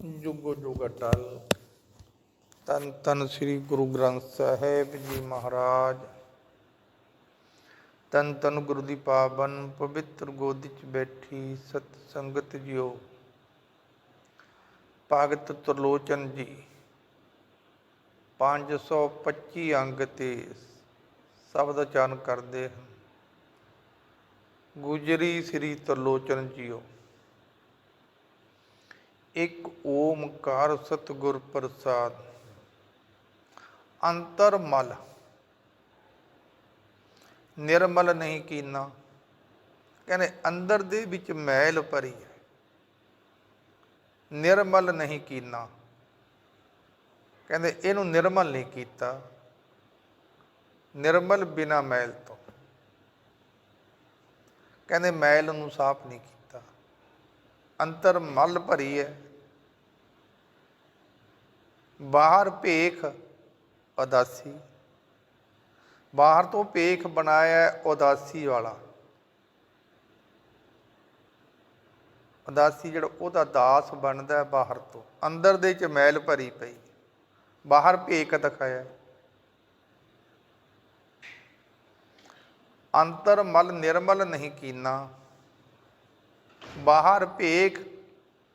ਜੁਗੋ ਜੁਗ ਅਟਲ। ਤਨ ਤਨ ਸ੍ਰੀ ਗੁਰੂ ਗ੍ਰੰਥ ਸਾਹਿਬ ਜੀ ਮਹਾਰਾਜ। ਤਨ ਤਨ ਗੁਰੂ ਦੀ ਪਾਵਨ ਪਵਿੱਤਰ ਗੋਦੀ ਚ ਬੈਠੀ ਸਤ ਸੰਗਤ ਜਿਓ। ਭਗਤ ਤਰਲੋਚਨ ਜੀ 525 ਅੰਗ ਤੇ ਸ਼ਬਦ ਉਚਾਰਨ ਕਰਦੇ ਹਨ। ਗੁਜਰੀ ਸ੍ਰੀ ਤਰਲੋਚਨ ਜੀਓ। ਇੱਕ ਓਮਕਾਰ ਸਤਿਗੁਰ ਪ੍ਰਸਾਦ। ਅੰਤਰ ਮਲ। ਨਿਰਮਲ ਨਹੀਂ ਕੀਨਾ। ਕਹਿੰਦੇ ਅੰਦਰ ਦੇ ਵਿੱਚ ਮੈਲ ਭਰੀ ਹੈ। ਨਿਰਮਲ ਨਹੀਂ ਕੀਨਾ। ਕਹਿੰਦੇ ਇਹਨੂੰ ਨਿਰਮਲ ਨਹੀਂ ਕੀਤਾ। ਨਿਰਮਲ ਬਿਨਾ ਮੈਲ ਤੋਂ। ਕਹਿੰਦੇ ਮੈਲ ਨੂੰ ਸਾਫ਼ ਨਹੀਂ ਕੀਤਾ। ਅੰਤਰ ਮਲ ਭਰੀ ਹੈ। ਬਾਹਰ ਭੇਖ ਉਦਾਸੀ। ਬਾਹਰ ਤੋਂ ਭੇਖ ਬਣਾਇਆ ਉਦਾਸੀ ਵਾਲਾ। ਉਦਾਸੀ ਜਿਹੜਾ ਉਹਦਾ ਦਾਸ ਬਣਦਾ ਬਾਹਰ ਤੋਂ। ਅੰਦਰ ਦੇ ਚ ਮੈਲ ਭਰੀ ਪਈ। ਬਾਹਰ ਭੇਖ ਦਿਖਾਇਆ। ਅੰਤਰ ਮਲ ਨਿਰਮਲ ਨਹੀਂ ਕੀਨਾ। ਬਾਹਰ ਭੇਖ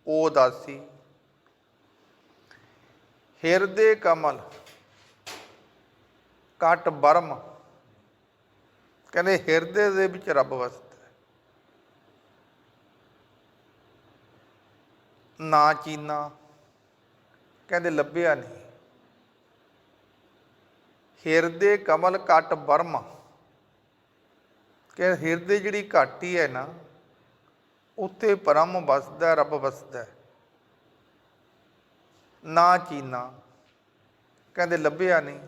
ਉਦਾਸੀ। ਹਿਰਦੇ ਕਮਲ ਕਟ ਬਰਮ। ਕਹਿੰਦੇ ਹਿਰਦੇ ਦੇ ਵਿੱਚ ਰੱਬ ਵਸਦਾ ਹੈ। ਨਾ ਚੀਨਾ, ਕਹਿੰਦੇ ਲੱਭਿਆ ਨਹੀਂ। ਹਿਰਦੇ ਕਮਲ ਕਟ ਬਰਮ। ਕਿ ਹਿਰਦੇ ਜਿਹੜੀ ਘਾਟੀ ਹੈ ਨਾ, ਉੱਥੇ ਪਰਮ ਵਸਦਾ ਰੱਬ ਵਸਦਾ ਹੈ। ਨਾ ਚੀਨਾ ਕਹਿੰਦੇ ਲੱਭਿਆ ਨਹੀਂ।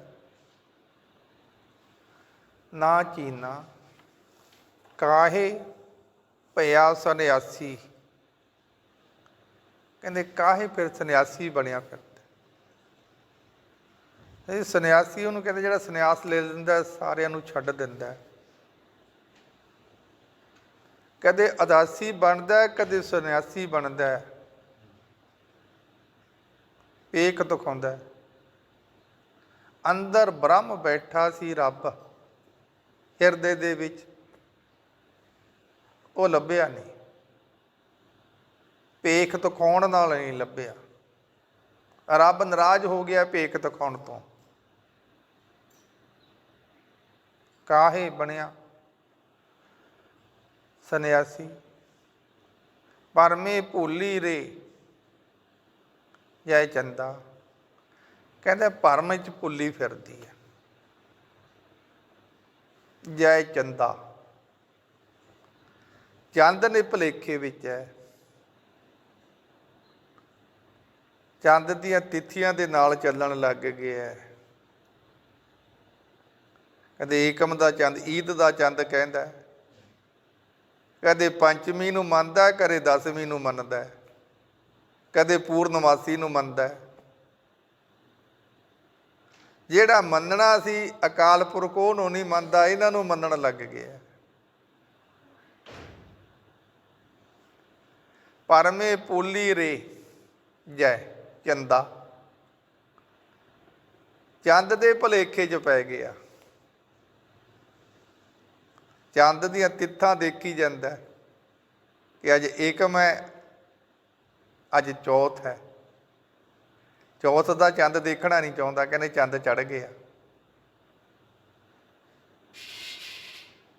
ਨਾ ਚੀਨਾ ਕਾਹੇ ਭਇਆ ਸੰਨਿਆਸੀ। ਕਹਿੰਦੇ ਕਾਹੇ ਫਿਰ ਸੰਨਿਆਸੀ ਬਣਿਆ ਫਿਰਦਾ। ਇਹ ਸੰਨਿਆਸੀ ਉਹਨੂੰ ਕਹਿੰਦੇ ਜਿਹੜਾ ਸੰਨਿਆਸ ਲੈ ਲੈਂਦਾ, ਸਾਰਿਆਂ ਨੂੰ ਛੱਡ ਦਿੰਦਾ। ਹੈ ਕਦੇ ਅਦਾਸੀ ਬਣਦਾ, ਕਦੇ ਸੰਨਿਆਸੀ ਬਣਦਾ। ਏਕ ਦਿਖਾਉਂਦਾ ਅੰਦਰ ਬ੍ਰਹਮ ਬੈਠਾ ਸੀ ਰੱਬ। ਹਿਰਦੇ ਦੇ ਵਿੱਚ ਉਹ ਲੱਭਿਆ ਨਹੀਂ। ਭੇਖ ਦਿਖਾਉਣ ਨਾਲ ਨਹੀਂ ਲੱਭਿਆ। ਰੱਬ ਨਾਰਾਜ਼ ਹੋ ਗਿਆ ਪੇਖ ਦਿਖਾਉਣ ਤੋਂ। ਕਾਹੇ ਬਣਿਆ? ਸੰਨਿਆਸੀ। ਪਰਮੇ ਭੂਲੀ ਰੇ। ਜੈ ਚੰਦਾ। ਕਹਿੰਦਾ ਭਰਮ ਵਿੱਚ ਭੁੱਲੀ ਫਿਰਦੀ ਹੈ। ਜੈ ਚੰਦਾ। ਚੰਦ ਨੇ ਭਲੇਖੇ ਵਿੱਚ ਹੈ। ਚੰਦ ਦੀਆਂ ਤਿਥੀਆਂ ਦੇ ਨਾਲ ਚੱਲਣ ਲੱਗ ਗਿਆ ਹੈ। ਕਦੇ ਏਕਮ ਦਾ ਚੰਦ, ਈਦ ਦਾ ਚੰਦ ਕਹਿੰਦਾ ਕਦੇ ਪੰਚਮੀ ਨੂੰ ਮੰਨਦਾ ਹੈ ਕਦੇ ਦਸਵੀਂ ਨੂੰ ਮੰਨਦਾ ਕਦੇ ਪੂਰਨਮਾਸੀ ਨੂੰ ਮੰਨਦਾ ਹੈ। ਜਿਹੜਾ ਮੰਨਣਾ ਸੀ, ਅਕਾਲ ਪੁਰਖ ਉਹਨੂੰ ਨਹੀਂ ਮੰਨਦਾ, ਇਹਨਾਂ ਨੂੰ ਮੰਨਣ ਲੱਗ ਗਿਆ। ਪਰਮੇ ਪੋਲੀ ਰੇ ਜੈ ਚੰਦਾ। ਚੰਦ ਦੇ ਭਲੇਖੇ 'ਚ ਪੈ ਗਿਆ। ਚੰਦ ਦੀਆਂ ਤਿੱਥਾਂ ਦੇਖੀ ਜਾਂਦਾ ਕਿ ਅੱਜ ਏਕਮ ਹੈ ਅੱਜ ਚੌਥ ਹੈ। ਚੌਥ ਦਾ ਚੰਦ ਦੇਖਣਾ ਨਹੀਂ ਚਾਹੁੰਦਾ, ਕਹਿੰਦੇ ਚੰਦ ਚੜ ਗਿਆ।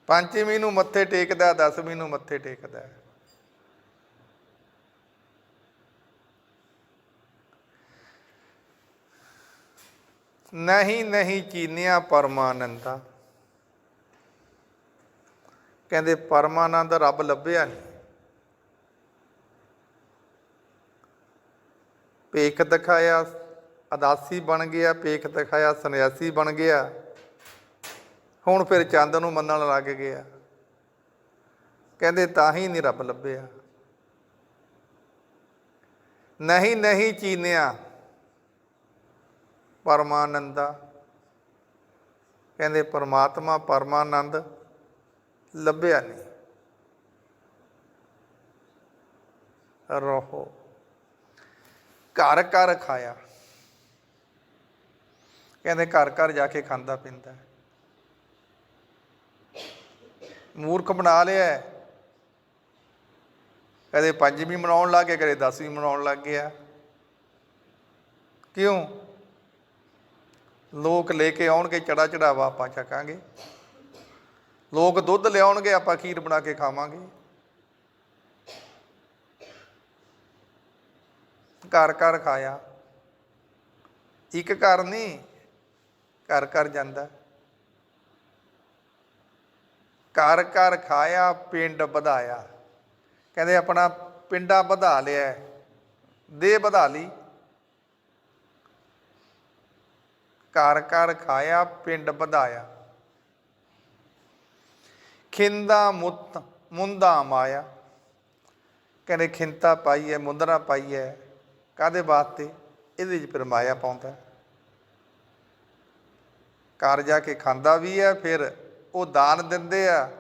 ਪੰਜਵੀਂ ਨੂੰ ਮੱਥੇ ਟੇਕਦਾ, ਦਸਵੀਂ ਨੂੰ ਮੱਥੇ ਟੇਕਦਾ। ਨਹੀਂ ਨਹੀਂ ਚੀਨਿਆ ਪਰਮਾਨੰਦਾ। ਕਹਿੰਦੇ ਪਰਮਾਨੰਦ ਰੱਬ ਲੱਭਿਆ ਨਹੀਂ ਭੇਖ ਦਿਖਾਇਆ, ਅਦਾਸੀ ਬਣ ਗਿਆ ਭੇਖ ਦਿਖਾਇਆ, ਸੰਨਿਆਸੀ ਬਣ ਗਿਆ। ਹੁਣ ਫਿਰ ਚੰਦ ਨੂੰ ਮੰਨਣ ਲੱਗ ਗਿਆ। ਕਹਿੰਦੇ ਤਾਂ ਹੀ ਨਹੀਂ ਰੱਬ ਲੱਭਿਆ। ਨਹੀਂ ਨਹੀਂ ਚੀਨਿਆ। ਪਰਮਾਨੰਦਾ। ਕਹਿੰਦੇ ਪਰਮਾਤਮਾ ਪਰਮਾਨੰਦ ਲੱਭਿਆ ਨਹੀਂ ਰਹੋ। ਘਰ ਘਰ ਖਾਇਆ। ਕਹਿੰਦੇ ਘਰ ਘਰ ਜਾ ਕੇ ਖਾਂਦਾ ਪੀਂਦਾ। ਮੂਰਖ ਬਣਾ ਲਿਆ। ਕਦੇ ਪੰਜਵੀਂ ਮਨਾਉਣ ਲੱਗ ਗਿਆ, ਕਦੇ 10ਵੀਂ ਮਨਾਉਣ ਲੱਗ ਗਿਆ। ਕਿਉਂ? ਲੋਕ ਲੈ ਕੇ ਆਉਣਗੇ, ਚੜਾ ਚੜਾਵਾ ਆਪਾਂ ਚੱਕਾਂਗੇ। ਲੋਕ ਦੁੱਧ ਲਿਆਉਣਗੇ, ਆਪਾਂ ਖੀਰ ਬਣਾ ਕੇ ਖਾਵਾਂਗੇ। ਘਰ ਘਰ ਖਾਇਆ। ਇੱਕ ਘਰ ਨਹੀਂ, ਘਰ ਘਰ ਜਾਂਦਾ। ਘਰ ਘਰ ਖਾਇਆ, ਪਿੰਡ ਵਧਾਇਆ। ਕਹਿੰਦੇ ਆਪਣਾ ਪਿੰਡਾ ਵਧਾ ਲਿਆ ਹੈ। ਦੇਹ ਵਧਾ ਲਈ। ਘਰ ਘਰ ਖਾਇਆ, ਪਿੰਡ ਵਧਾਇਆ। ਖਿੰਦਾ ਮੁੱਤ, ਮੁੰਦਾ ਮਾਇਆ। ਕਹਿੰਦੇ ਖਿੰਤਾ ਪਾਈ ਹੈ, ਮੁੰਦਰਾ ਪਾਈ ਹੈ। ਕਾਦੇ ਵਾਸਤੇ? ਇਹਦੇ ਵਿੱਚ ਫਿਰ ਮਾਇਆ ਪਾਉਂਦਾ ਘਰ ਜਾ ਕੇ ਖਾਂਦਾ ਵੀ ਹੈ, ਫਿਰ ਉਹ ਦਾਨ ਦਿੰਦੇ ਆ।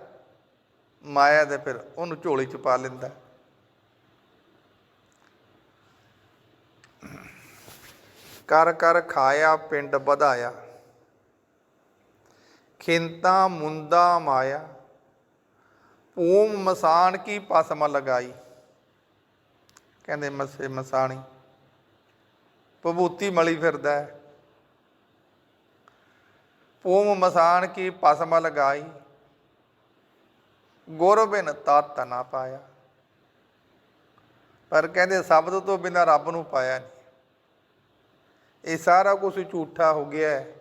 ਮਾਇਆ ਦੇ ਫਿਰ ਉਹਨੂੰ ਝੋਲੀ ਚ ਪਾ ਲੈਂਦਾ ਕਰ ਕਰ ਖਾਇਆ, ਪਿੰਡ ਵਧਾਇਆ। ਖਿੰਤਾ ਮੁੰਦਾ ਮਾਇਆ। ਓਮ ਮਸਾਨ ਕੀ ਪਸਮ ਲਗਾਈ। ਕਹਿੰਦੇ ਮਸੇ ਮਸਾਣੀ। ਭਭੂਤੀ ਮਲੀ ਫਿਰਦਾ ਹੈ। ਓਮ ਮਸਾਨ ਕੀ ਪਸਮ ਲਗਾਈ ਗੁਰ ਬਿਨ ਤਤ ਨਾ ਪਾਇਆ। ਪਰ ਕਹਿੰਦੇ ਸ਼ਬਦ ਤੋਂ ਬਿਨਾ ਰੱਬ ਨੂੰ ਪਾਇਆ ਨਹੀਂ। ਇਹ ਸਾਰਾ ਕੁਝ ਝੂਠਾ ਹੋ ਗਿਆ ਹੈ।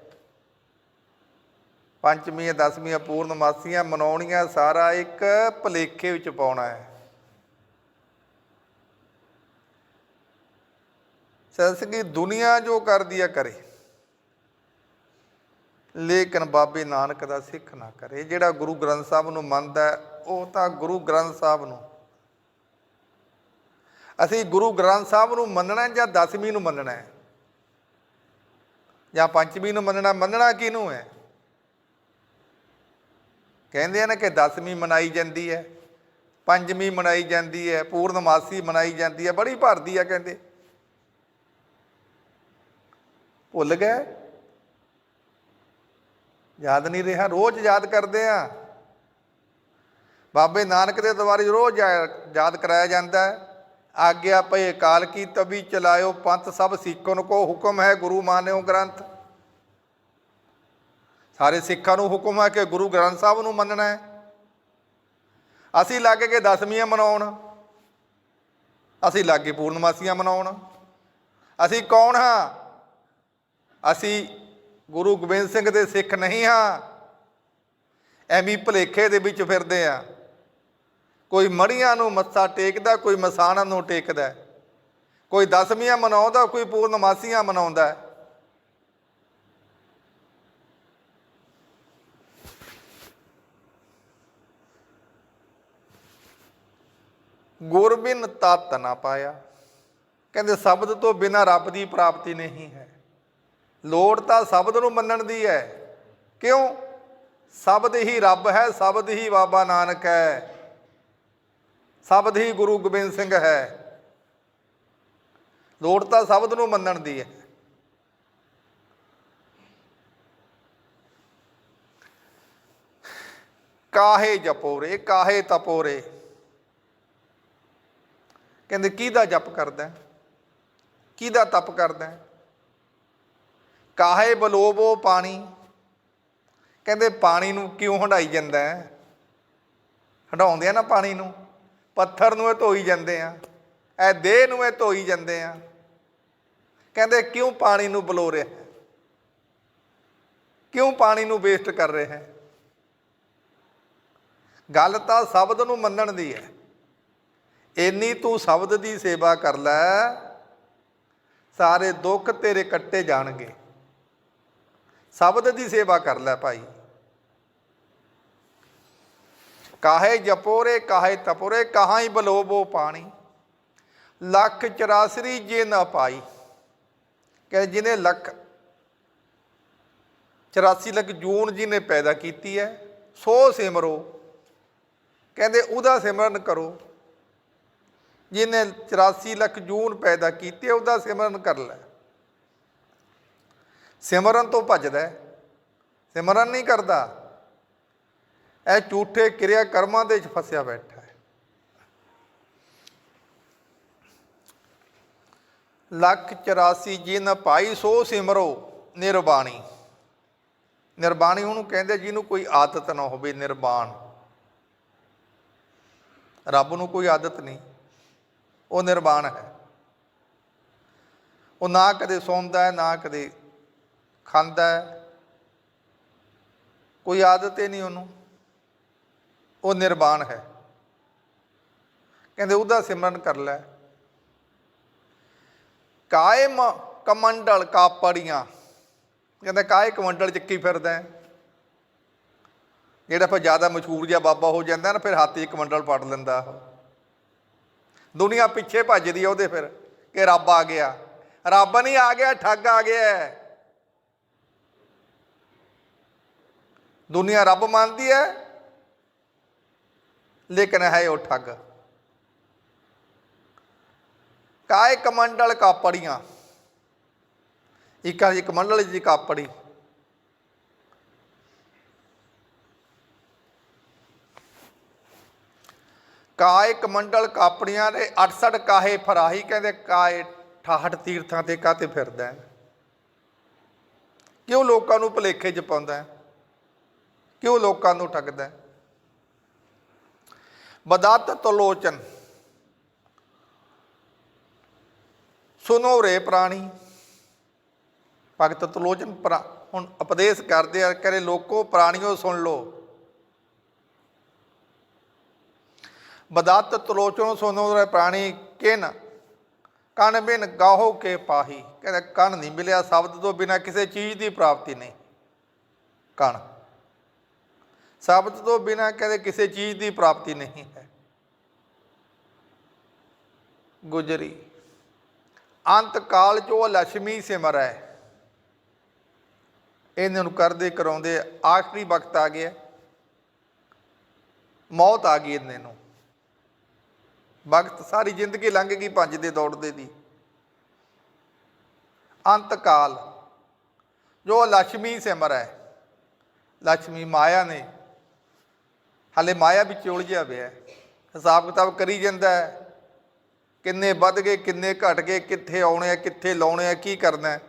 ਪੰਚਮੀਆਂ ਦਸਵੀਆਂ ਪੂਰਨਮਾਸੀਆਂ ਮਨਾਉਣੀਆਂ ਸਾਰਾ ਇੱਕ ਭਲੇਖੇ ਵਿੱਚ ਪਾਉਣਾ ਹੈ। ਸਸਗੀ ਦੁਨੀਆ ਜੋ ਕਰਦੀ ਆ, ਕਰੇ। ਲੇਕਿਨ ਬਾਬੇ ਨਾਨਕ ਦਾ ਸਿੱਖ ਨਾ ਕਰੇ। ਜਿਹੜਾ ਗੁਰੂ ਗ੍ਰੰਥ ਸਾਹਿਬ ਨੂੰ ਮੰਨਦਾ ਉਹ ਤਾਂ ਗੁਰੂ ਗ੍ਰੰਥ ਸਾਹਿਬ ਨੂੰ। ਅਸੀਂ ਗੁਰੂ ਗ੍ਰੰਥ ਸਾਹਿਬ ਨੂੰ ਮੰਨਣਾ ਜਾਂ ਦਸਵੀਂ ਨੂੰ ਮੰਨਣਾ ਹੈ? ਜਾਂ ਪੰਚਵੀਂ ਨੂੰ ਮੰਨਣਾ ਮੰਨਣਾ ਕਿਹਨੂੰ ਹੈ? ਕਹਿੰਦੇ ਆ ਨਾ ਕਿ ਦਸਵੀਂ ਮਨਾਈ ਜਾਂਦੀ ਹੈ, ਪੰਜਵੀਂ ਮਨਾਈ ਜਾਂਦੀ ਹੈ, ਪੂਰਨਮਾਸੀ ਮਨਾਈ ਜਾਂਦੀ ਹੈ, ਬੜੀ ਭਰਦੀ ਆ ਕਹਿੰਦੇ। ਭੁੱਲ ਗਏ? ਯਾਦ ਨਹੀਂ ਰਿਹਾ? ਰੋਜ਼ ਯਾਦ ਕਰਦੇ ਆ। ਬਾਬੇ ਨਾਨਕ ਦੇ ਦਵਾਰੇ ਰੋਜ਼ ਯਾ- ਯਾਦ ਕਰਾਇਆ ਜਾਂਦਾ ਹੈ। ਆਗਿਆ ਪਏ ਕਾਲ ਕੀ ਤਬੀ ਚਲਾਇਓ ਪੰਥ ਸਭ ਸਿੱਖਨ ਕੋ ਹੁਕਮ ਹੈ ਗੁਰੂ ਮਾਨਿਓ ਗ੍ਰੰਥ। ਸਾਰੇ ਸਿੱਖਾਂ ਨੂੰ ਹੁਕਮ ਹੈ ਕਿ ਗੁਰੂ ਗ੍ਰੰਥ ਸਾਹਿਬ ਨੂੰ ਮੰਨਣਾ ਹੈ। ਅਸੀਂ ਲੱਗ ਕੇ ਦਸਵੀਆਂ ਮਨਾਉਣ। ਅਸੀਂ ਲੱਗ ਲੱਗੇ ਪੂਰਨਮਾਸੀਆਂ ਮਨਾਉਣ। ਅਸੀਂ ਕੌਣ ਹਾਂ? ਅਸੀਂ ਗੁਰੂ ਗੋਬਿੰਦ ਸਿੰਘ ਦੇ ਸਿੱਖ ਨਹੀਂ ਹਾਂ। ਐਵੇਂ ਭਲੇਖੇ ਦੇ ਵਿੱਚ ਫਿਰਦੇ ਆ ਕੋਈ ਮੜੀਆਂ ਨੂੰ ਮੱਥਾ ਟੇਕਦਾ, ਕੋਈ ਮਸਾਣਾਂ ਨੂੰ ਟੇਕਦਾ। ਕੋਈ ਦਸਵੀਆਂ ਮਨਾਉਂਦਾ, ਕੋਈ ਪੂਰਨਮਾਸੀਆਂ ਮਨਾਉਂਦਾ। ਹੈ। ਗੁਰਬਿਨ ਤਤ ਨਾ ਪਾਇਆ। ਕਹਿੰਦੇ ਸ਼ਬਦ ਤੋਂ ਬਿਨਾ ਰੱਬ ਦੀ ਪ੍ਰਾਪਤੀ ਨਹੀਂ ਹੈ। ਲੋੜ ਤਾਂ ਸ਼ਬਦ ਨੂੰ ਮੰਨਣ ਦੀ ਹੈ। ਕਿਉਂ? ਸ਼ਬਦ ਹੀ ਰੱਬ ਹੈ, ਸ਼ਬਦ ਹੀ ਬਾਬਾ ਨਾਨਕ ਹੈ। ਸ਼ਬਦ ਹੀ ਗੁਰੂ ਗੋਬਿੰਦ ਸਿੰਘ ਹੈ। ਲੋੜ ਤਾਂ ਸ਼ਬਦ ਨੂੰ ਮੰਨਣ ਦੀ ਹੈ। ਕਾਹੇ ਜਪੋਰੇ, ਕਾਹੇ ਤਪੋਰੇ? ਕਹਿੰਦੇ, ਕਿਹਦਾ ਜਪ ਕਰਦਾ ਕਿਹਦਾ ਤਪ ਕਰਦਾ ਕਾਹੇ ਬਲੋਬੋ ਪਾਣੀ? ਕਹਿੰਦੇ ਪਾਣੀ ਨੂੰ ਕਿਉਂ ਹੰਡਾਈ ਜਾਂਦਾ ਹੈ? ਹੰਡਾਉਂਦੇ ਆ ਨਾ ਪਾਣੀ ਨੂੰ। ਪੱਥਰ ਨੂੰ ਇਹ ਧੋਈ ਜਾਂਦੇ ਆ। ਇਹ ਦੇਹ ਨੂੰ ਇਹ ਧੋਈ ਜਾਂਦੇ ਆ। ਕਹਿੰਦੇ ਕਿਉਂ ਪਾਣੀ ਨੂੰ ਬਲੋ ਰਿਹਾ ਕਿਉਂ ਪਾਣੀ ਨੂੰ ਵੇਸਟ ਕਰ ਰਿਹਾ ਹੈ? ਗੱਲ ਤਾਂ ਸ਼ਬਦ ਨੂੰ ਮੰਨਣ ਦੀ ਹੈ। ਇੰਨੀ ਤੂੰ ਸ਼ਬਦ ਦੀ ਸੇਵਾ ਕਰ ਲੈ, ਸਾਰੇ ਦੁੱਖ ਤੇਰੇ ਕੱਟੇ ਜਾਣਗੇ। ਸ਼ਬਦ ਦੀ ਸੇਵਾ ਕਰ ਲੈ ਭਾਈ। ਕਾਹੇ ਜਪੋਰੇ, ਕਾਹੇ ਤਪੋਰੇ ਕਹਾਂ ਹੀ ਬਲੋਬੋ ਪਾਣੀ। ਲੱਖ ਚਰਾਸਰੀ ਜੇ ਨਾ ਪਾਈ। ਕਿ ਜਿਹਨੇ ਲੱਖ 84 ਲੱਖ ਜੂਨ ਜੀ ਨੇ ਪੈਦਾ ਕੀਤੀ ਹੈ, ਸੋ ਸਿਮਰੋ। ਕਹਿੰਦੇ ਉਹਦਾ ਸਿਮਰਨ ਕਰੋ। ਜਿਹਨੇ 84 ਲੱਖ ਜੂਨ ਪੈਦਾ ਕੀਤੇ ਉਹਦਾ ਸਿਮਰਨ ਕਰ ਲੈ। ਸਿਮਰਨ ਤੋਂ ਭੱਜਦਾ ਸਿਮਰਨ ਨਹੀਂ ਕਰਦਾ। ਇਹ ਝੂਠੇ ਕਿਰਿਆ ਕਰਮਾਂ ਦੇ ਵਿੱਚ ਫਸਿਆ ਬੈਠਾ ਹੈ। ਲੱਖ 84 ਜਿਨ ਪਾਈ ਸੋ ਸਿਮਰੋ ਨਿਰਬਾਣੀ। ਨਿਰਬਾਣੀ ਉਹਨੂੰ ਕਹਿੰਦੇ ਜਿਹਨੂੰ ਕੋਈ ਆਦਤ ਨਾ ਹੋਵੇ, ਨਿਰਬਾਣ। ਰੱਬ ਨੂੰ ਕੋਈ ਆਦਤ ਨਹੀਂ। ਉਹ ਨਿਰਵਾਣ ਹੈ। ਉਹ ਨਾ ਕਦੇ ਸੌਂਦਾ ਹੈ, ਨਾ ਕਦੇ ਖਾਂਦਾ ਹੈ। ਕੋਈ ਆਦਤ ਹੀ ਨਹੀਂ ਉਹਨੂੰ। ਉਹ ਨਿਰਵਾਣ ਹੈ। ਕਹਿੰਦੇ ਉਹਦਾ ਸਿਮਰਨ ਕਰ ਲੈ। ਕਾਇਮ ਕਮੰਡਲ ਕਾਪੜੀਆਂ। ਕਹਿੰਦਾ ਕਾਇ ਕਮੰਡਲ ਚੱਕੀ ਫਿਰਦਾ ਜਿਹੜਾ ਫਿਰ ਜ਼ਿਆਦਾ ਮਸ਼ਹੂਰ ਜਿਹਾ ਬਾਬਾ ਹੋ ਜਾਂਦਾ ਨਾ, ਫਿਰ ਹੱਥ 'ਚ ਕਮੰਡਲ ਪੜ ਲੈਂਦਾ ਉਹ। ਦੁਨੀਆ ਪਿੱਛੇ ਭੱਜਦੀ ਆ ਉਹਦੇ ਫਿਰ ਕਿ ਰੱਬ ਆ ਗਿਆ। ਰੱਬ ਨਹੀਂ ਆ ਗਿਆ, ਠੱਗ ਆ ਗਿਆ ਦੁਨੀਆ ਰੱਬ ਮੰਨਦੀ ਹੈ, ਲੇਕਿਨ ਹੈ ਉਹ ਠੱਗ। ਕਾਇ ਕਮੰਡਲ ਕਾਪੜੀਆਂ। ਇੱਕ ਇੱਕ ਮੰਡਲ ਜੀ ਕਾਪੜੀ। ਕਾਇ ਕਮੰਡਲ ਕਾਪੜੀਆਂ ਦੇ 68 ਕਾਹੇ ਫਰਾਹੀ ਕਹਿੰਦੇ ਕਾਏ 68 ਤੀਰਥਾਂ ਤੇ ਕਾਤੇ ਫਿਰਦਾ ਹੈ? ਕਿਉਂ ਲੋਕਾਂ ਨੂੰ ਭੁਲੇਖੇ ਚ ਪਾਉਂਦਾ ਹੈ? ਕਿਉਂ ਲੋਕਾਂ ਨੂੰ ਠੱਗਦਾ ਹੈ? ਬਦਤ ਤਲੋਚਨ। ਸੁਨੋ ਰੇ ਪ੍ਰਾਣੀ। ਭਗਤ ਤਲੋਚਨ ਪ੍ਰਾ ਹੁਣ ਉਪਦੇਸ਼ ਕਰਦੇ ਆ, ਕਰੇ ਲੋਕੋ ਪ੍ਰਾਣਿਓ ਸੁਣ ਲੋ। ਬਦਾਤ ਤਲੋਚਨ ਸੁਨੋ ਰੇ ਪ੍ਰਾਣੀ, ਕਿਨ ਕਨ ਬਿਨ ਗਾਹੋ ਕੇ ਪਾਹੀ। ਕਹਿੰਦਾ ਕਣ ਨਹੀਂ ਮਿਲਿਆ, ਸ਼ਬਦ ਤੋਂ ਬਿਨਾ ਕਿਸੇ ਚੀਜ਼ ਦੀ ਪ੍ਰਾਪਤੀ ਨਹੀਂ। ਕਣ। ਸ਼ਬਦ ਤੋਂ ਬਿਨਾ ਕਹਿੰਦੇ ਕਿਸੇ ਚੀਜ਼ ਦੀ ਪ੍ਰਾਪਤੀ ਨਹੀਂ ਹੈ। ਗੁਜਰੀ, ਅੰਤ ਕਾਲ ਚੋ ਲక్ష్ਮੀ ਸਿਮਰੈ ਇਹਨਾਂ ਨੂੰ ਕਰਦੇ ਕਰਾਉਂਦੇ ਆਖਰੀ ਵਕਤ ਆ ਗਿਆ। ਮੌਤ ਆ ਗਈ ਇਹਨੇ ਨੂੰ। ਵਕਤ ਸਾਰੀ ਜ਼ਿੰਦਗੀ ਲੰਘ ਗਈ ਭੱਜ ਦੇ ਦੌੜਦੇ ਦੀ। ਅੰਤ ਕਾਲ, ਜੋ ਲక్ష్ਮੀ ਸਿਮਰੈ ਲక్ష్ਮੀ ਮਾਇਆ ਨੇ ਹਾਲੇ ਮਾਇਆ ਵਿੱਚ ਉਲਝਿਆ ਪਿਆ ਹਿਸਾਬ ਕਿਤਾਬ ਕਰੀ ਜਾਂਦਾ ਕਿੰਨੇ ਵੱਧ ਗਏ, ਕਿੰਨੇ ਘਟ ਗਏ, ਕਿੱਥੇ ਆਉਣੇ ਆ, ਕਿੱਥੇ ਲਾਉਣੇ ਆ, ਕੀ ਕਰਨਾ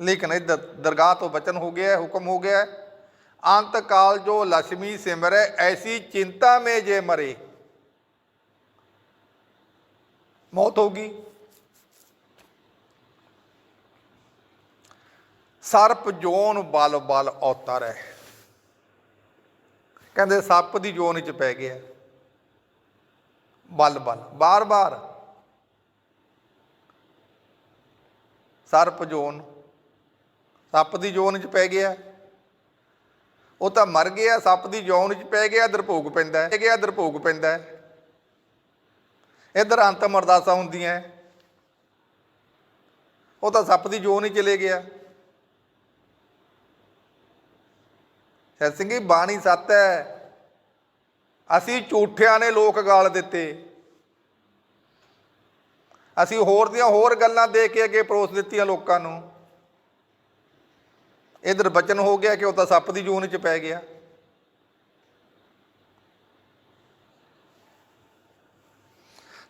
ਲੇਕਿਨ ਇਹ ਦ- ਦਰਗਾਹ ਤੋਂ ਬਚਨ ਹੋ ਗਿਆ ਹੁਕਮ ਹੋ ਗਿਆ ਅੰਤ ਕਾਲ ਜੋ ਲక్ష్ਮੀ ਸਿਮਰੈ ਐਸੀ ਚਿੰਤਾ ਮੇ ਜੇ ਮਰੇ। ਮੌਤ ਹੋਗੀ ਸਰਪ ਜੋਨ ਬਲ ਬਲ ਔਤਰ ਹੈ। ਕਹਿੰਦੇ ਸੱਪ ਦੀ ਜੋਨ ਚ ਪੈ ਗਿਆ। ਬਲ ਬਲ, ਬਾਰ ਬਾਰ। ਸਰਪ ਜੋਨ ਸੱਪ ਦੀ ਜੋਨ ਚ ਪੈ ਗਿਆ। ਉਹ ਤਾਂ ਮਰ ਗਿਆ ਸੱਪ ਦੀ ਜੋਨ ਚ ਪੈ ਗਿਆ, ਇਧਰ ਭੋਗ ਪੈਂਦਾ ਹੈ। ਗਿਆ, ਇਧਰ ਭੋਗ ਪੈਂਦਾ ਹੈ। ਇਧਰ ਅੰਤਮ ਅਰਦਾਸਾਂ ਹੁੰਦੀਆਂ ਉਹ ਤਾਂ ਸੱਪ ਦੀ ਜੋਨ ਹੀ ਚਲੇ ਗਿਆ। ਸਤ ਸਿੰਘ ਜੀ ਬਾਣੀ ਸੱਤ ਹੈ। ਅਸੀਂ ਝੂਠਿਆਂ ਨੇ ਲੋਕ ਗਾਲ ਦਿੱਤੇ। ਅਸੀਂ ਹੋਰ ਦੀਆਂ ਹੋਰ ਗੱਲਾਂ ਦੇ ਕੇ ਅੱਗੇ ਪਰੋਸ ਦਿੱਤੀਆਂ ਲੋਕਾਂ ਨੂੰ। ਇਧਰ ਬਚਨ ਹੋ ਗਿਆ ਕਿ ਉਹ ਤਾਂ ਸੱਪ ਦੀ ਜੂਨ ਚ ਪੈ ਗਿਆ।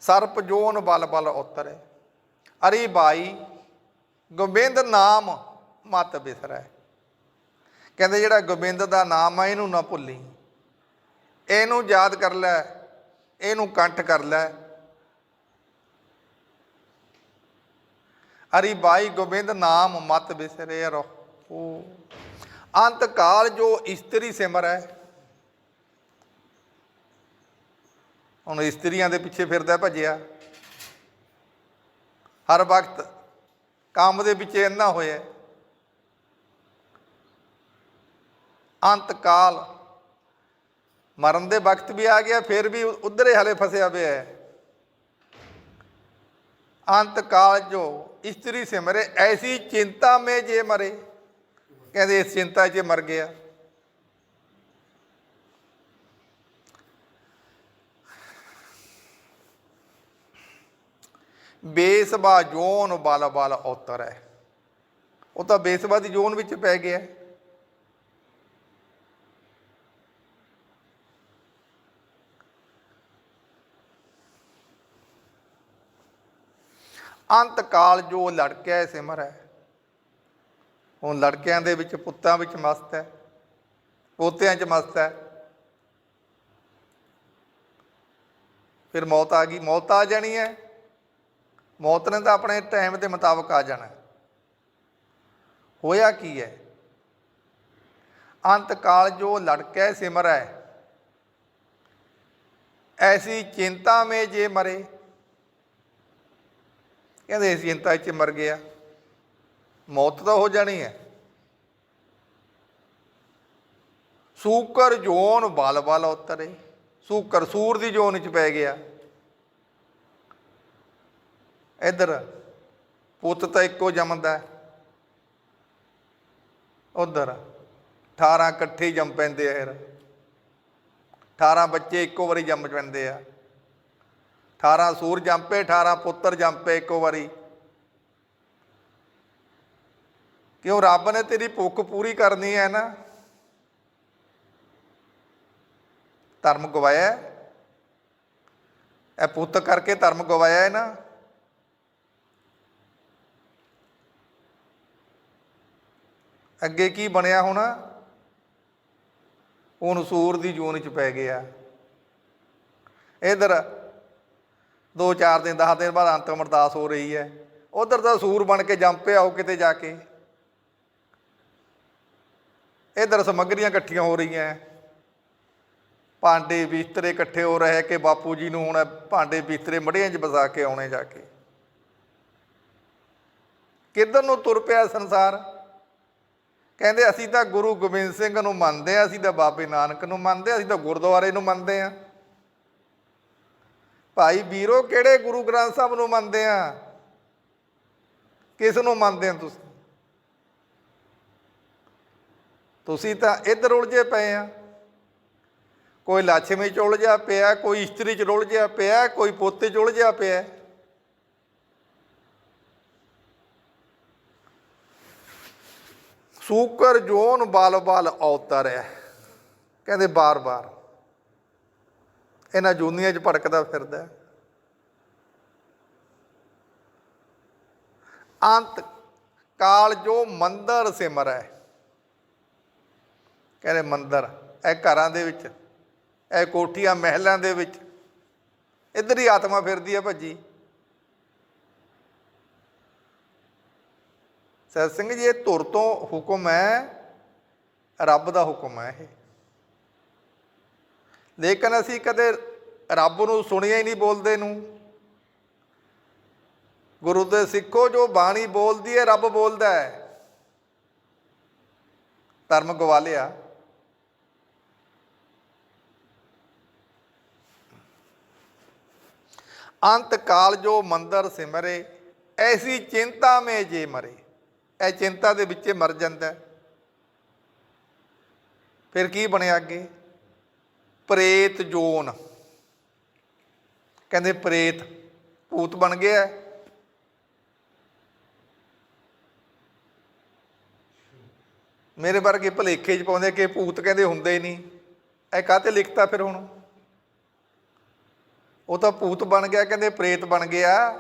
ਸਰਪ ਜੋਨ ਬਲ ਬਲ ਉਤਰੇ। ਅਰੀ ਬਾਈ ਗੋਬਿੰਦ ਨਾਮ ਮਤ ਬਿਸਰੈ। ਕਹਿੰਦੇ ਜਿਹੜਾ ਗੋਬਿੰਦ ਦਾ ਨਾਮ ਆ, ਇਹਨੂੰ ਨਾ ਭੁੱਲੀ। ਇਹਨੂੰ ਯਾਦ ਕਰ ਲੈ, ਇਹਨੂੰ ਕੰਠ ਕਰ ਲੈ। ਅਰੀ ਬਾਈ ਗੋਬਿੰਦ, ਨਾਮ ਮਤ ਬਿਸਰੇ ਰਹੋ ਅੰਤ ਕਾਲ ਜੋ ਇਸਤਰੀ ਸਿਮਰ ਹੈ। ਹੁਣ ਇਸਤਰੀਆਂ ਦੇ ਪਿੱਛੇ ਫਿਰਦਾ ਭੱਜਿਆ। ਹਰ ਵਕਤ ਕੰਮ ਦੇ ਵਿੱਚ ਇੰਨਾ ਹੋਇਆ। ਅੰਤ ਕਾਲ ਮਰਨ ਦੇ ਵਕਤ ਵੀ ਆ ਗਿਆ, ਫਿਰ ਵੀ ਉਧਰੇ ਹਲੇ ਫਸਿਆ ਪਿਆ ਹੈ। ਅੰਤ ਕਾਲ ਜੋ ਇਸਤਰੀ ਸਿਮਰੇ, ਐਸੀ ਚਿੰਤਾ ਮੇ ਜੇ ਮਰੇ। ਕਹਿੰਦੇ ਇਸ ਚਿੰਤਾ ਜੇ ਮਰ ਗਿਆ। ਬੇਸਬਾ ਜੋਨ ਬਲ ਬਲ ਉਤਰੈ। ਉਹ ਤਾਂ ਬੇਸਬਾ ਦੀ ਜੋਨ ਵਿੱਚ ਪੈ ਗਿਆ। ਅੰਤ ਕਾਲ ਜੋ ਲੜਕਿਆ ਸਿਮਰ ਹੈ, ਉਹ ਲੜਕਿਆਂ ਦੇ ਵਿੱਚ, ਪੁੱਤਾਂ ਵਿੱਚ ਮਸਤ ਹੈ, ਪੋਤਿਆਂ 'ਚ ਮਸਤ ਹੈ। ਫਿਰ ਮੌਤ ਆ ਗਈ, ਮੌਤ ਆ ਜਾਣੀ ਹੈ। ਮੌਤ ਨੇ ਤਾਂ ਆਪਣੇ ਟਾਈਮ ਦੇ ਮੁਤਾਬਕ ਆ ਜਾਣਾ। ਹੋਇਆ ਕੀ ਹੈ? ਅੰਤ ਕਾਲ ਜੋ ਲੜਕੈ ਸਿਮਰੈ ਐਸੀ ਚਿੰਤਾ ਮੇ ਜੇ ਮਰੇ ਕਹਿੰਦੇ ਇਸ ਚਿੰਤਾ 'ਚ ਮਰ ਗਿਆ ਮੌਤ ਤਾਂ ਹੋ ਜਾਣੀ ਹੈ। ਸੂਕਰ ਜੋਨ ਬਲ ਬਲ ਉਤਰੇ। ਸੂਕਰ ਸੂਰ ਦੀ ਜੋਨ 'ਚ ਪੈ ਗਿਆ। ਇੱਧਰ ਪੁੱਤ ਤਾਂ ਇੱਕੋ ਜੰਮਦਾ ਉਧਰ 18 ਇਕੱਠੇ ਜੰਮ ਪੈਂਦੇ ਆ ਯਾਰ 18 ਬੱਚੇ ਇੱਕੋ ਵਾਰੀ ਜੰਮ ਪੈਂਦੇ ਆ। 18 ਸੂਰ ਜੰਪੇ 18 ਪੁੱਤਰ ਜੰਪੇ ਇੱਕੋ ਵਾਰੀ। ਕਿਉਂ ਰੱਬ ਨੇ ਤੇਰੀ ਭੁੱਖ ਪੂਰੀ ਕਰਨੀ ਹੈ ਨਾ? ਧਰਮ ਗਵਾਇਆ ਇਹ ਪੁੱਤ ਕਰਕੇ ਧਰਮ ਗਵਾਇਆ ਹੈ ਨਾ? ਅੱਗੇ ਕੀ ਬਣਿਆ ਹੁਣ? ਹੁਣ ਸੂਰ ਦੀ ਜੂਨ ਚ ਪੈ ਗਿਆ। ਇਧਰ 2-4 ਦਿਨ 10 ਦਿਨ ਬਾਅਦ ਅੰਤਮ ਅਰਦਾਸ ਹੋ ਰਹੀ ਹੈ। ਉਧਰ ਦਾ ਸੂਰ ਬਣ ਕੇ ਜੰਮ ਪਿਆ ਉਹ ਕਿਤੇ ਜਾ ਕੇ। ਇਧਰ ਸਮੱਗਰੀਆਂ ਇਕੱਠੀਆਂ ਹੋ ਰਹੀਆਂ ਭਾਂਡੇ ਬਿਸਤਰੇ ਇਕੱਠੇ ਹੋ ਰਹੇ ਕਿ ਬਾਪੂ ਜੀ ਨੂੰ ਹੁਣ ਭਾਂਡੇ ਬਿਸਤਰੇ ਮੜੀਆਂ 'ਚ ਵਸਾ ਕੇ ਆਉਣੇ ਜਾ ਕੇ। ਕਿੱਧਰ ਨੂੰ ਤੁਰ ਪਿਆ ਸੰਸਾਰ? ਕਹਿੰਦੇ ਅਸੀਂ ਤਾਂ ਗੁਰੂ ਗੋਬਿੰਦ ਸਿੰਘ ਨੂੰ ਮੰਨਦੇ ਆ ਅਸੀਂ ਤਾਂ ਬਾਬੇ ਨਾਨਕ ਨੂੰ ਮੰਨਦੇ ਆ ਅਸੀਂ ਤਾਂ ਗੁਰਦੁਆਰੇ ਨੂੰ ਮੰਨਦੇ ਆ ਭਾਈ ਵੀਰੋ, ਕਿਹੜੇ ਗੁਰੂ ਗ੍ਰੰਥ ਸਾਹਿਬ ਨੂੰ ਮੰਨਦੇ ਆ? ਕਿਸ ਨੂੰ ਮੰਨਦੇ ਆ ਤੁਸੀਂ? ਤੁਸੀਂ ਤਾਂ ਇੱਧਰ ਉਲਝੇ ਪਏ ਆ। ਕੋਈ ਲਾਛਮੀ ਚ ਉਲਝਿਆ ਪਿਆ, ਕੋਈ ਇਸਤਰੀ ਚ ਉਲਝਿਆ ਪਿਆ, ਕੋਈ ਪੋਤੇ ਚ ਉਲਝਿਆ ਪਿਆ। ਸੂਕਰ ਜੋਨ ਬਾਲ ਬਾਲ ਔਤਰ ਹੈ। ਕਹਿੰਦੇ ਬਾਰ-ਬਾਰ। ਇਹਨਾਂ ਜੂਨੀਆਂ 'ਚ ਭੜਕਦਾ ਫਿਰਦਾ ਅੰਤ ਕਾਲ ਜੋ ਮੰਦਰ ਸਿਮਰ ਹੈ। ਕਹਿੰਦੇ ਮੰਦਰ, ਇਹ ਘਰਾਂ ਦੇ ਵਿੱਚ, ਇਹ ਕੋਠੀਆਂ ਮਹਿਲਾਂ ਦੇ ਵਿੱਚ, ਇੱਧਰ ਹੀ ਆਤਮਾ ਫਿਰਦੀ ਹੈ ਭੱਜੀ। ਸਤ ਸਿੰਘ ਜੀ, ਇਹ ਧੁਰ ਤੋਂ ਹੁਕਮ ਹੈ, ਰੱਬ ਦਾ ਹੁਕਮ ਹੈ ਇਹ। ਲੇਕਿਨ ਅਸੀਂ ਕਦੇ ਰੱਬ ਨੂੰ ਸੁਣਿਆ ਹੀ ਨਹੀਂ ਬੋਲਦੇ ਨੂੰ। ਗੁਰੂ ਦੇ ਸਿੱਖੋ, ਜੋ ਬਾਣੀ ਬੋਲਦੀ ਹੈ, ਰੱਬ ਬੋਲਦਾ ਹੈ। ਧਰਮ ਗਵਾਲਿਆ। ਅੰਤ ਕਾਲ ਜੋ ਮੰਦਰ ਸਿਮਰੇ, ਐਸੀ ਚਿੰਤਾ ਮੇ ਜੇ ਮਰੇ। ਇਹ ਚਿੰਤਾ ਦੇ ਵਿੱਚ ਮਰ ਜਾਂਦਾ। ਫਿਰ ਕੀ ਬਣਿਆ ਅੱਗੇ? ਪ੍ਰੇਤ ਜੋਨ। ਕਹਿੰਦੇ ਪ੍ਰੇਤ ਭੂਤ ਬਣ ਗਿਆ। ਮੇਰੇ ਵਰਗੇ ਭਲੇਖੇ ਚ ਪਾਉਂਦੇ ਕਿ ਭੂਤ ਕਹਿੰਦੇ ਹੁੰਦੇ ਹੀ ਨਹੀਂ। ਇਹ ਕਾਹਤੇ ਲਿਖਤਾ ਫਿਰ ਹੁਣ? ਉਹ ਤਾਂ ਭੂਤ ਬਣ ਗਿਆ, ਕਹਿੰਦੇ ਪ੍ਰੇਤ ਬਣ ਗਿਆ।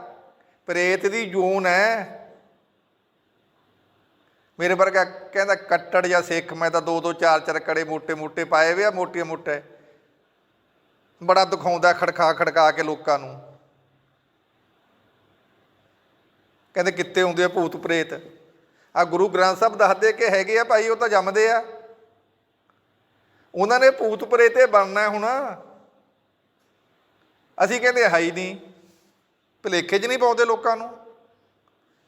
ਪ੍ਰੇਤ ਦੀ ਜੂਨ ਹੈ। ਮੇਰੇ ਵਰਗਾ ਕਹਿੰਦਾ ਕੱਟੜ ਜਾਂ ਸਿੱਖ, ਮੈਂ ਤਾਂ ਦੋ ਦੋ ਚਾਰ ਚਾਰ ਕੜੇ ਮੋٹے ਮੋٹے ਪਾਏ ਵੇ ਆ ਮੋਟੀਆਂ ਮੋਟੇ ਬੜਾ ਦਿਖਾਉਂਦਾ ਖੜਖਾ ਖੜਕਾ ਕੇ ਲੋਕਾਂ ਨੂੰ। ਕਹਿੰਦੇ ਕਿੱਥੇ ਹੁੰਦੇ ਆ ਭੂਤ ਪ੍ਰੇਤ। ਆ ਗੁਰੂ ਗ੍ਰੰਥ ਸਾਹਿਬ ਦੱਸਦੇ ਕਿ ਹੈਗੇ ਆ ਭਾਈ, ਉਹ ਤਾਂ ਜੰਮਦੇ ਆ। ਉਹਨਾਂ ਨੇ ਭੂਤ ਪ੍ਰੇਤੇ ਬਣਨਾ ਹੁਣ। ਅਸੀਂ ਕਹਿੰਦੇ ਹੈ ਹੀ ਨਹੀਂ। ਭਲੇਖੇ 'ਚ ਨਹੀਂ ਪਾਉਂਦੇ ਲੋਕਾਂ ਨੂੰ।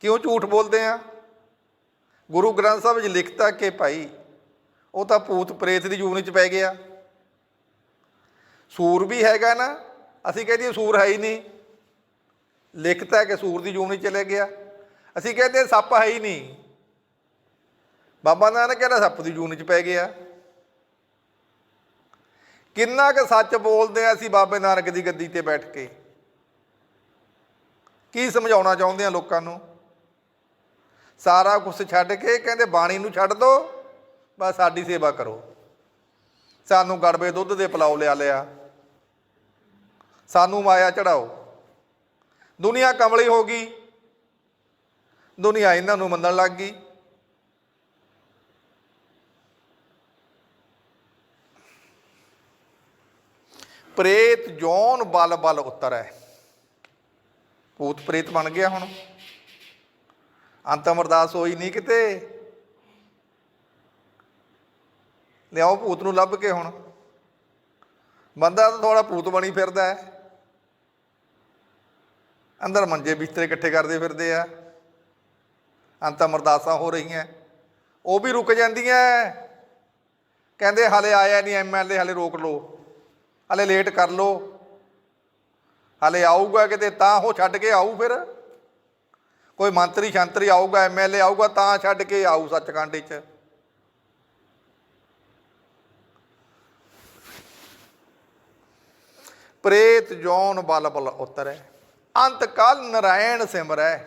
ਕਿਉਂ ਝੂਠ ਬੋਲਦੇ ਆ? ਗੁਰੂ ਗ੍ਰੰਥ ਸਾਹਿਬ ਵਿੱਚ ਲਿਖਤਾ ਕਿ ਭਾਈ, ਉਹ ਤਾਂ ਭੂਤ ਪ੍ਰੇਤ ਦੀ ਜੂਨ 'ਚ ਪੈ ਗਿਆ। ਸੂਰ ਵੀ ਹੈਗਾ ਨਾ, ਅਸੀਂ ਕਹਿੰਦੇ ਸੂਰ ਹੈ ਹੀ ਨਹੀਂ। ਲਿਖਤਾ ਕਿ ਸੂਰ ਦੀ ਜੂਨੀ ਚਲੇ ਗਿਆ। ਅਸੀਂ ਕਹਿੰਦੇ ਸੱਪ ਹੈ ਹੀ ਨਹੀਂ। ਬਾਬਾ ਨਾਨਕ ਕਹਿੰਦਾ ਸੱਪ ਦੀ ਜੂਨੀ 'ਚ ਪੈ ਗਿਆ। ਕਿੰਨਾ ਕੁ ਸੱਚ ਬੋਲਦੇ ਆ ਅਸੀਂ ਬਾਬੇ ਨਾਨਕ ਦੀ ਗੱਦੀ ਤੇ ਬੈਠ ਕੇ। ਕੀ ਸਮਝਾਉਣਾ ਚਾਹੁੰਦੇ ਆ ਲੋਕਾਂ ਨੂੰ? ਸਾਰਾ ਕੁਝ ਛੱਡ ਕੇ ਕਹਿੰਦੇ ਬਾਣੀ ਨੂੰ ਛੱਡ ਦੋ, ਬਸ ਸਾਡੀ ਸੇਵਾ ਕਰੋ। ਸਾਨੂੰ ਗੜਬੇ ਦੁੱਧ ਦੇ ਪਲਾਓ ਲਿਆ ਲਿਆ। ਸਾਨੂੰ ਮਾਇਆ ਚੜਾਓ। ਦੁਨੀਆ ਕਮਲੀ ਹੋ ਗਈ। ਦੁਨੀਆ ਇਹਨਾਂ ਨੂੰ ਮੰਨਣ ਲੱਗ ਗਈ। ਪ੍ਰੇਤ ਜੋਨ ਬਲ ਬਲ ਉਤਰੈ। ਭੂਤ ਪ੍ਰੇਤ ਬਣ ਗਿਆ ਹੁਣ। ਅੰਤਮ ਅਰਦਾਸ ਹੋਈ ਨਹੀਂ ਕਿਤੇ। ਲਿਆਓ ਭੂਤ ਨੂੰ ਲੱਭ ਕੇ ਹੁਣ। ਬੰਦਾ ਤਾਂ ਥੋੜਾ ਭੂਤ ਬਣੀ ਫਿਰਦਾ ਹੈ। ਅੰਦਰ ਮੰਜੇ ਬਿਸਤਰੇ ਇਕੱਠੇ ਕਰਦੇ ਫਿਰਦੇ ਆ। ਅੰਤਮ ਅਰਦਾਸਾਂ ਹੋ ਰਹੀਆਂ। ਉਹ ਵੀ ਰੁਕ ਜਾਂਦੀਆਂ। ਕਹਿੰਦੇ ਹਲੇ ਆਇਆ ਨਹੀਂ ਐਮਐਲਏ ਹਲੇ ਰੋਕ ਲਓ। ਹਲੇ ਲੇਟ ਕਰ ਲਓ। ਹਲੇ ਆਊਗਾ ਕਿਤੇ ਤਾਂ ਉਹ ਛੱਡ ਕੇ ਆਊ ਫਿਰ। ਕੋਈ ਮੰਤਰੀ ਸ਼ੰਤਰੀ ਆਊਗਾ ਐਮਐਲਏ ਆਊਗਾ ਤਾਂ ਛੱਡ ਕੇ ਆਊ ਸੱਚਖੰਡ 'ਚ। ਪ੍ਰੇਤ ਜੋਨ ਬਲ ਬਲ ਉਤਰੈ। ਅੰਤ ਕਾਲ ਨਰਾਇਣ ਸਿਮਰੈ।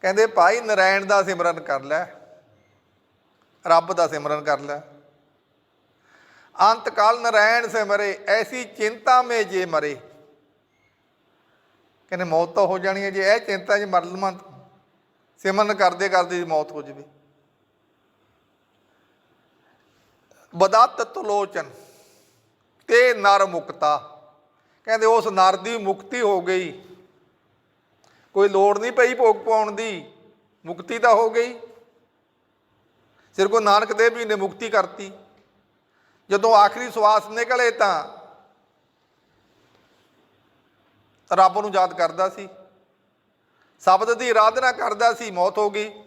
ਕਹਿੰਦੇ, ਭਾਈ, ਨਰਾਇਣ ਦਾ ਸਿਮਰਨ ਕਰ ਲੈ। ਰੱਬ ਦਾ ਸਿਮਰਨ ਕਰ ਲੈ। ਅੰਤ ਕਾਲ ਨਰਾਇਣ ਸਿਮਰੇ, ਐਸੀ ਚਿੰਤਾ ਮੇ ਜੇ ਮਰੇ। ਕਹਿੰਦੇ, ਮੌਤ ਤਾਂ ਹੋ ਜਾਣੀ ਹੈ ਜੇ ਇਹ ਚਿੰਤਾ 'ਚ ਮਰ ਲਵਾਂ ਸਿਮਰਨ ਕਰਦੇ ਕਰਦੇ ਮੌਤ ਹੋ ਜਵੇ। ਬਦਤ ਤਲੋਚਨ ਤੇ ਨਰ ਮੁਕਤਾ। ਕਹਿੰਦੇ ਉਸ ਨਰ ਦੀ ਮੁਕਤੀ ਹੋ ਗਈ। ਕੋਈ ਲੋੜ ਨਹੀਂ ਪਈ ਭੋਗ ਪਾਉਣ ਦੀ। ਮੁਕਤੀ ਤਾਂ ਹੋ ਗਈ। ਸਿਰ ਕੋ ਨਾਨਕ ਦੇਵ ਜੀ ਨੇ ਮੁਕਤੀ ਕਰਤੀ। ਜਦੋਂ ਆਖਰੀ ਸਵਾਸ ਨਿਕਲੇ ਤਾਂ ਰੱਬ ਨੂੰ ਯਾਦ ਕਰਦਾ ਸੀ। ਸ਼ਬਦ ਦੀ ਆਰਾਧਨਾ ਕਰਦਾ ਸੀ, ਮੌਤ ਹੋ ਗਈ।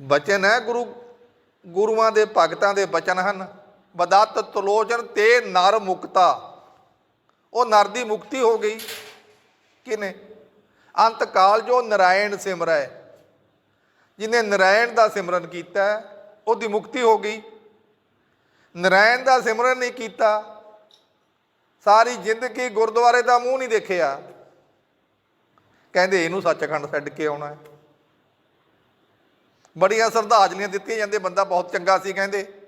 ਬਚਨ ਹੈ ਗੁਰੂ, ਗੁਰੂਆਂ ਦੇ ਭਗਤਾਂ ਦੇ ਬਚਨ ਹਨ। ਬਦਤ ਤਲੋਚਨ ਤੇ ਨਰ ਮੁਕਤਾ। ਉਹ ਨਰ ਦੀ ਮੁਕਤੀ ਹੋ ਗਈ। ਕਿਨੇ ਅੰਤ ਕਾਲ ਜੋ ਨਰਾਇਣ ਸਿਮਰੈ। ਜਿਹਨੇ ਨਰਾਇਣ ਦਾ ਸਿਮਰਨ ਕੀਤਾ, ਉਹਦੀ ਮੁਕਤੀ ਹੋ ਗਈ। ਨਰਾਇਣ ਦਾ ਸਿਮਰਨ ਨਹੀਂ ਕੀਤਾ। ਸਾਰੀ ਜ਼ਿੰਦਗੀ ਗੁਰਦੁਆਰੇ ਦਾ ਮੂੰਹ ਨਹੀਂ ਦੇਖਿਆ। ਕਹਿੰਦੇ ਇਹਨੂੰ ਸੱਚਖੰਡ ਛੱਡ ਕੇ ਆਉਣਾ ਹੈ। ਬੜੀਆਂ ਸ਼ਰਧਾਂਜਲੀਆਂ ਦਿੱਤੀਆਂ ਜਾਂਦੇ ਬੰਦਾ ਬਹੁਤ ਚੰਗਾ ਸੀ, ਕਹਿੰਦੇ।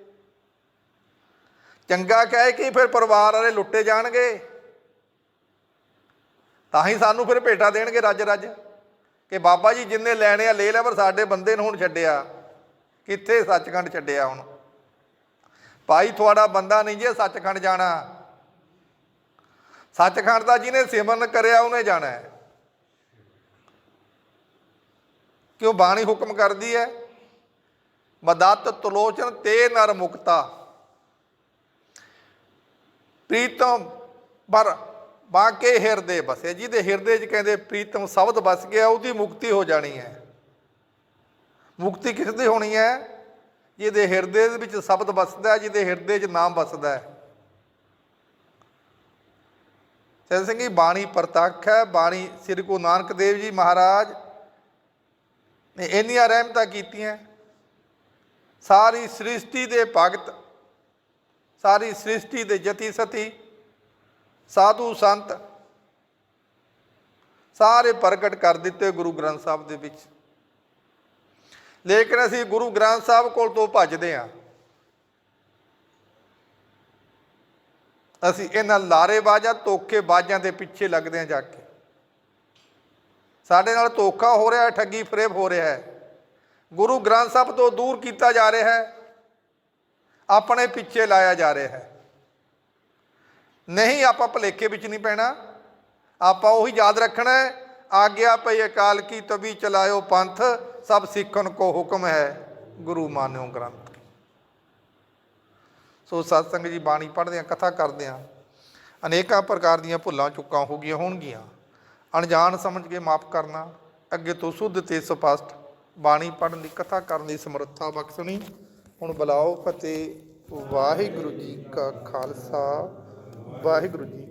ਚੰਗਾ ਕਹਿ ਕੇ ਫਿਰ ਪਰਿਵਾਰ ਵਾਲੇ ਲੁੱਟੇ ਜਾਣਗੇ। ਤਾਂ ਹੀ ਸਾਨੂੰ ਫਿਰ ਭੇਟਾ ਦੇਣਗੇ ਰੱਜ ਰੱਜ ਕਿ ਬਾਬਾ ਜੀ ਜਿੰਨੇ ਲੈਣੇ ਆ ਲੈ ਲੈ, ਪਰ ਸਾਡੇ ਬੰਦੇ ਨੂੰ ਹੁਣ ਛੱਡਿਆ। ਕਿੱਥੇ ਸੱਚਖੰਡ ਛੱਡਿਆ ਹੁਣ? ਭਾਈ, ਤੁਹਾਡਾ ਬੰਦਾ ਨਹੀਂ ਜੇ ਸੱਚਖੰਡ ਜਾਣਾ। ਸੱਚਖੰਡ ਦਾ ਜਿਹਨੇ ਸਿਮਰਨ ਕਰਿਆ, ਉਹਨੇ ਜਾਣਾ ਹੈ। ਕਿਉਂ ਬਾਣੀ ਹੁਕਮ ਕਰਦੀ ਹੈ, ਮਦਤ, ਤਲੋਚਨ ਤੇ ਨਰ ਮੁਕਤਾ ਪ੍ਰੀਤਮ ਪਰ ਬਾਕੇ ਹਿਰਦੇ ਬਸੇ, ਜਿਹਦੇ ਹਿਰਦੇ 'ਚ ਕਹਿੰਦੇ ਪ੍ਰੀਤਮ ਸ਼ਬਦ ਬਸ ਗਿਆ, ਉਹਦੀ ਮੁਕਤੀ ਹੋ ਜਾਣੀ ਹੈ। ਮੁਕਤੀ ਕਿਸ ਦੀ ਹੋਣੀ ਹੈ? ਜਿਹਦੇ ਹਿਰਦੇ ਦੇ ਵਿੱਚ ਸ਼ਬਦ ਵਸਦਾ ਜਿਹਦੇ ਹਿਰਦੇ 'ਚ ਨਾਮ ਵਸਦਾ ਹੈ। ਸੈਦ ਸਿੰਘ ਜੀ, ਬਾਣੀ ਪ੍ਰਤੱਖ ਹੈ, ਬਾਣੀ ਸ੍ਰੀ ਗੁਰੂ ਨਾਨਕ ਦੇਵ ਜੀ ਮਹਾਰਾਜ ਨੇ ਇੰਨੀਆਂ ਰਹਿਮਤਾਂ ਕੀਤੀਆਂ। ਸਾਰੀ ਸ੍ਰਿਸ਼ਟੀ ਦੇ ਭਗਤ ਸਾਰੀ ਸ੍ਰਿਸ਼ਟੀ ਦੇ ਜਤੀ ਸਤੀ, ਸਾਧੂ ਸੰਤ ਸਾਰੇ ਪ੍ਰਗਟ ਕਰ ਦਿੱਤੇ ਗੁਰੂ ਗ੍ਰੰਥ ਸਾਹਿਬ ਦੇ ਵਿੱਚ। ਲੇਕਿਨ ਅਸੀਂ ਗੁਰੂ ਗ੍ਰੰਥ ਸਾਹਿਬ ਕੋਲ ਤੋਂ ਭੱਜਦੇ ਹਾਂ। ਅਸੀਂ ਇਹਨਾਂ ਲਾਰੇਬਾਜ਼ਾਂ ਧੋਖੇ ਦੇ ਪਿੱਛੇ ਲੱਗਦੇ ਹਾਂ ਜਾ ਕੇ। ਸਾਡੇ ਨਾਲ ਧੋਖਾ ਹੋ ਰਿਹਾ ਹੈ, ਠੱਗੀ ਫਰੇਬ ਹੋ ਰਿਹਾ ਹੈ। ਗੁਰੂ ਗ੍ਰੰਥ ਸਾਹਿਬ ਤੋਂ ਦੂਰ ਕੀਤਾ ਜਾ ਰਿਹਾ ਹੈ। ਆਪਣੇ ਪਿੱਛੇ ਲਾਇਆ ਜਾ ਰਿਹਾ ਹੈ। ਨਹੀਂ, ਆਪਾਂ ਭਲੇਖੇ ਵਿੱਚ ਨਹੀਂ ਪੈਣਾ। ਆਪਾਂ ਉਹੀ ਯਾਦ ਰੱਖਣਾ ਹੈ, ਆਗਿਆ ਪਈ ਅਕਾਲ ਕੀ ਤਵੀ ਚਲਾਇਓ ਪੰਥ, ਸਭ ਸਿੱਖਣ ਕੋ ਹੁਕਮ ਹੈ, ਗੁਰੂ ਮਾਨਿਓ ਗ੍ਰੰਥ। ਸੋ ਸਤਸੰਗ ਜੀ ਬਾਣੀ ਪੜ੍ਹਦੇ ਆ ਕਥਾ ਕਰਦੇ ਆ ਅਨੇਕਾਂ ਪ੍ਰਕਾਰ ਦੀਆਂ ਭੁੱਲਾਂ ਚੁੱਕਾਂ ਹੋ ਗਈਆਂ ਹੋਣਗੀਆਂ। ਅਣਜਾਣ ਸਮਝ ਕੇ ਮਾਫ ਕਰਨਾ, ਅੱਗੇ ਤੋਂ ਸੁੱਧ ਤੇ ਸਪਸ਼ਟ ਬਾਣੀ ਪੜ੍ਹਨ ਦੀ, ਕਥਾ ਕਰਨ ਦੀ ਸਮਰੱਥਾ ਬਖਸ਼ਣੀ। ਹੁਣ ਬੁਲਾਓ ਫਤਿਹ ਵਾਹਿਗੁਰੂ ਜੀ ਕਾ ਖਾਲਸਾ ਵਾਹਿਗੁਰੂ ਜੀ